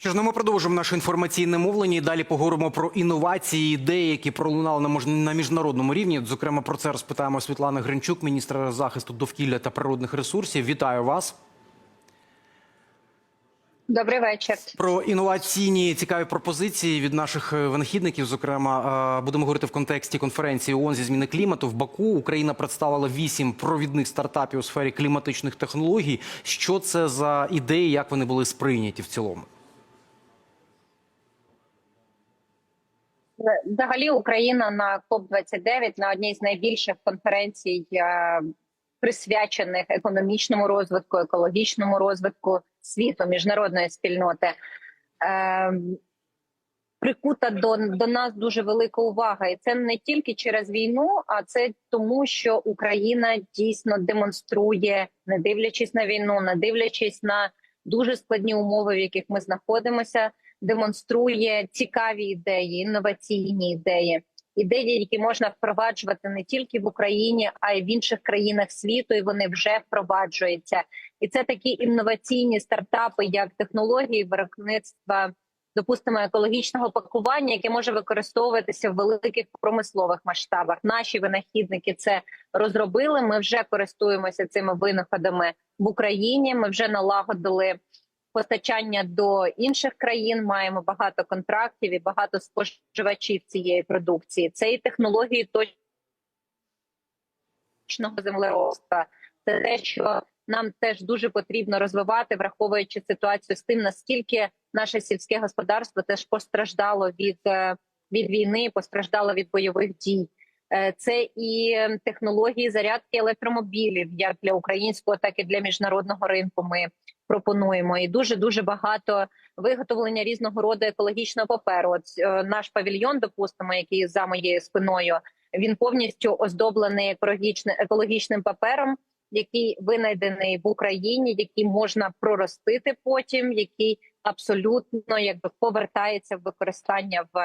Що ж, ну ми продовжимо наше інформаційне мовлення і далі поговоримо про інновації, ідеї, які пролунали на мож- на міжнародному рівні. Зокрема, про це розпитаємо Світлани Гринчук, міністра захисту довкілля та природних ресурсів. Вітаю вас. Добрий вечір. Про інноваційні цікаві пропозиції від наших е, винахідників. Зокрема, е, будемо говорити в контексті конференції ООН зі зміни клімату в Баку. Україна представила вісім провідних стартапів у сфері кліматичних технологій. Що це за ідеї, як вони були сприйняті в цілому? Взагалі Україна на КОП 29 на одній з найбільших конференцій, е, присвячених економічному розвитку, екологічному розвитку світу, міжнародної спільноти. е, Прикута до, до нас дуже велика увага, і це не тільки через війну, а це тому, що Україна дійсно демонструє, не дивлячись на війну, не дивлячись на дуже складні умови, в яких ми знаходимося, демонструє цікаві ідеї, інноваційні ідеї, ідеї, які можна впроваджувати не тільки в Україні, а й в інших країнах світу. І вони вже впроваджуються. І це такі інноваційні стартапи, як технології виробництва. Допустимо, екологічного пакування, яке може використовуватися в великих промислових масштабах. Наші винахідники це розробили. Ми вже користуємося цими винаходами в Україні. Ми вже налагодили постачання до інших країн. Маємо багато контрактів і багато споживачів цієї продукції. Це і технології точного землеробства. Це те, що нам теж дуже потрібно розвивати, враховуючи ситуацію з тим, наскільки наше сільське господарство теж постраждало від, е, від війни, постраждало від бойових дій. Е, Це і технології зарядки електромобілів, як для українського, так і для міжнародного ринку. Ми пропонуємо і дуже дуже багато виготовлення різного роду екологічного паперу. От е, наш павільйон, допустимо, який за моєю спиною, він повністю оздоблений екологічним екологічним папером, який винайдений в Україні, який можна проростити потім, який абсолютно якби повертається в використання в.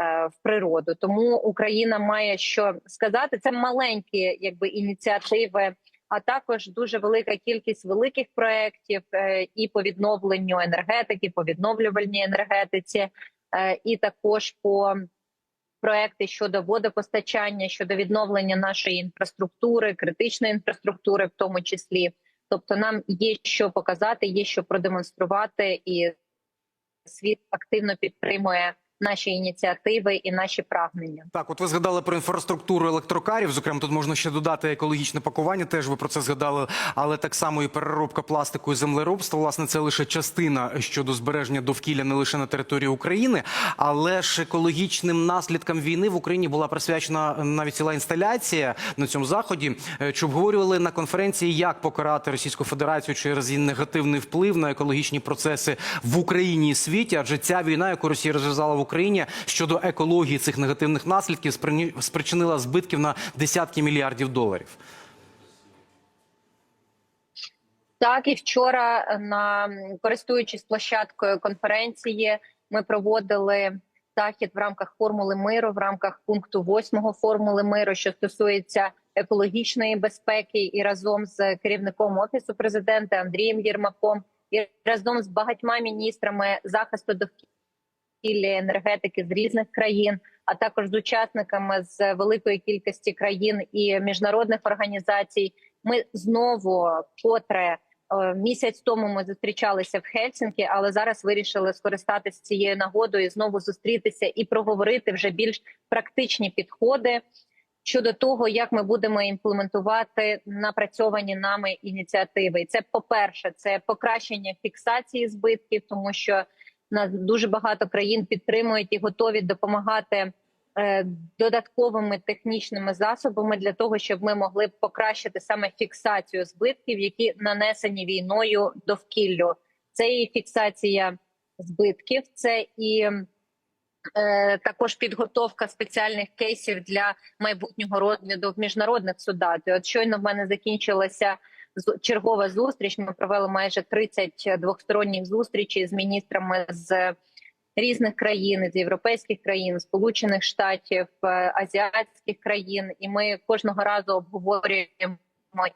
Е, В природу тому Україна має що сказати. Це маленькі, якби ініціативи, а також дуже велика кількість великих проєктів е, і по відновленню енергетики, по відновлювальній енергетиці, е, і також по проекти щодо водопостачання, щодо відновлення нашої інфраструктури, критичної інфраструктури, в тому числі. Тобто, нам є що показати, є що продемонструвати, і світ активно підтримує наші ініціативи і наші прагнення. Так, от ви згадали про інфраструктуру електрокарів. Зокрема, тут можна ще додати екологічне пакування. Теж ви про це згадали, але так само і переробка пластику і землеробства. Власне, це лише частина щодо збереження довкілля не лише на території України, але ж екологічним наслідкам війни в Україні була присвячена навіть ціла інсталяція на цьому заході. Е, Чи обговорювали на конференції, як покарати Російську Федерацію через її негативний вплив на екологічні процеси в Україні і світі? Адже ця війна, яку Росія розв'язала в Україні щодо екології цих негативних наслідків, спричинила збитків на десятки мільярдів доларів. Так і вчора, на користуючись площадкою конференції, ми проводили захід в рамках формули миру, в рамках пункту 8 формули миру, що стосується екологічної безпеки, і разом з керівником офісу президента Андрієм Єрмаком, і разом з багатьма міністрами захисту довкілля і енергетики з різних країн, а також з учасниками з великої кількості країн і міжнародних організацій. Ми знову котре е, місяць тому ми зустрічалися в Хельсінкі, але зараз вирішили скористатися цією нагодою знову зустрітися і проговорити вже більш практичні підходи щодо того, як ми будемо імплементувати напрацьовані нами ініціативи. І це, по перше, це покращення фіксації збитків, тому що нас дуже багато країн підтримують і готові допомагати е, додатковими технічними засобами для того, щоб ми могли покращити саме фіксацію збитків, які нанесені війною довкіллю. Це і фіксація збитків, це і е, також підготовка спеціальних кейсів для майбутнього розгляду в міжнародних судах. От щойно в мене закінчилася чергова зустріч. Ми провели майже 30 двосторонніх зустрічей з міністрами з різних країн з європейських країн, сполучених штатів, е, азіатських країн, і ми кожного разу обговорюємо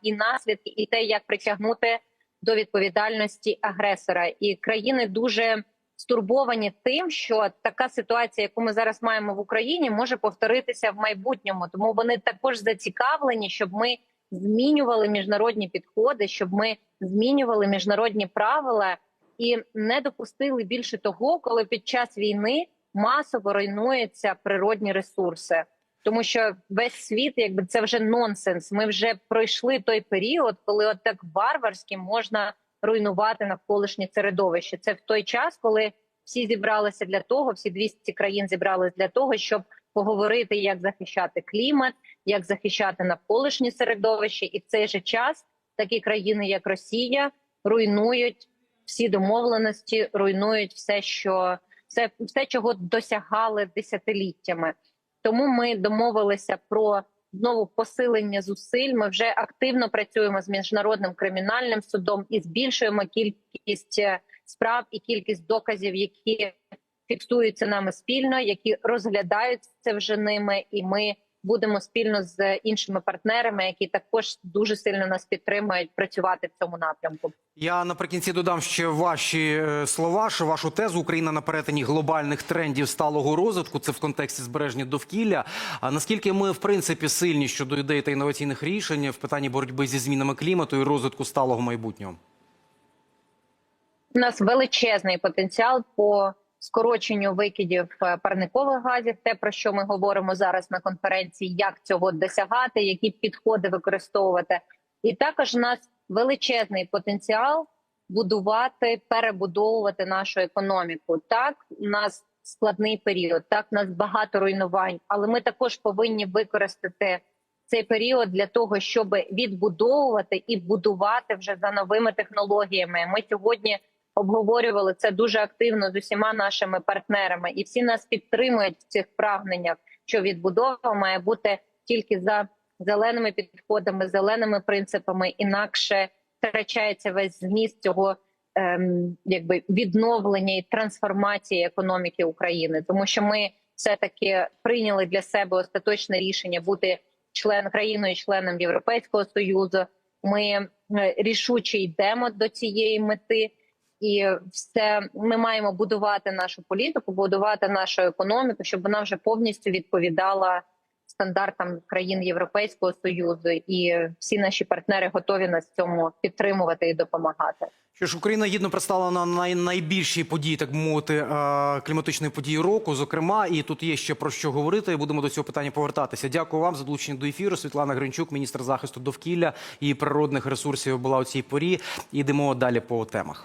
і наслідки, і те, як притягнути до відповідальності агресора. І країни дуже стурбовані тим, що така ситуація, яку ми зараз маємо в Україні, може повторитися в майбутньому. Тому вони також зацікавлені, щоб ми змінювали міжнародні підходи, щоб ми змінювали міжнародні правила і не допустили більше того, коли під час війни масово руйнуються природні ресурси. Тому що весь світ, якби це вже нонсенс. Ми вже пройшли той період, коли от так варварськи можна руйнувати навколишнє середовище. Це в той час, коли всі зібралися для того, всі 200 країн зібралися для того, щоб поговорити, як захищати клімат, як захищати навколишнє середовище, і в цей же час такі країни, як Росія, руйнують всі домовленості, руйнують все, що все, все, чого досягали десятиліттями. Тому ми домовилися про знову посилення зусиль. Ми вже активно працюємо з міжнародним кримінальним судом і збільшуємо кількість е, справ і кількість доказів, які фіксуються нами спільно, які розглядаються вже ними, і ми будемо спільно з іншими партнерами, які також дуже сильно нас підтримують працювати в цьому напрямку. Я наприкінці додам ще ваші е, слова, що вашу тезу Україна на перетині глобальних трендів сталого розвитку. Це в контексті збереження довкілля. А наскільки ми в принципі сильні щодо ідей та інноваційних рішень в питанні боротьби зі змінами клімату і розвитку сталого майбутнього? У нас величезний потенціал по скороченню викидів е, парникових газів. Те про що ми говоримо зараз на конференції, як цього досягати, які підходи використовувати, і також у нас величезний потенціал будувати, перебудовувати нашу економіку. Так, у нас складний період, так у нас багато руйнувань, але ми також повинні використати цей період для того, щоб відбудовувати і будувати вже за новими технологіями. Ми сьогодні обговорювали це дуже активно з усіма нашими партнерами, і всі нас підтримують в цих прагненнях, що відбудова має бути тільки за зеленими підходами, зеленими принципами, інакше втрачається весь зміст цього ем, якби відновлення і трансформації економіки України, тому що ми все таки прийняли для себе остаточне рішення бути член країною, членом Європейського союзу. Ми е, рішуче йдемо до цієї мети, і все ми маємо будувати нашу політику, будувати нашу економіку, щоб вона вже повністю відповідала стандартам країн Європейського союзу, і всі наші партнери готові нас цьому підтримувати і допомагати. Що ж, Україна гідно представлена на най- найбільшій події, так мовити, кліматичної події року. Зокрема, і тут є ще про що говорити. Будемо до цього питання повертатися. Дякую вам за долучення до ефіру. Світлана Гринчук, міністр захисту довкілля і природних ресурсів, була у цій порі. Ідемо далі по темах.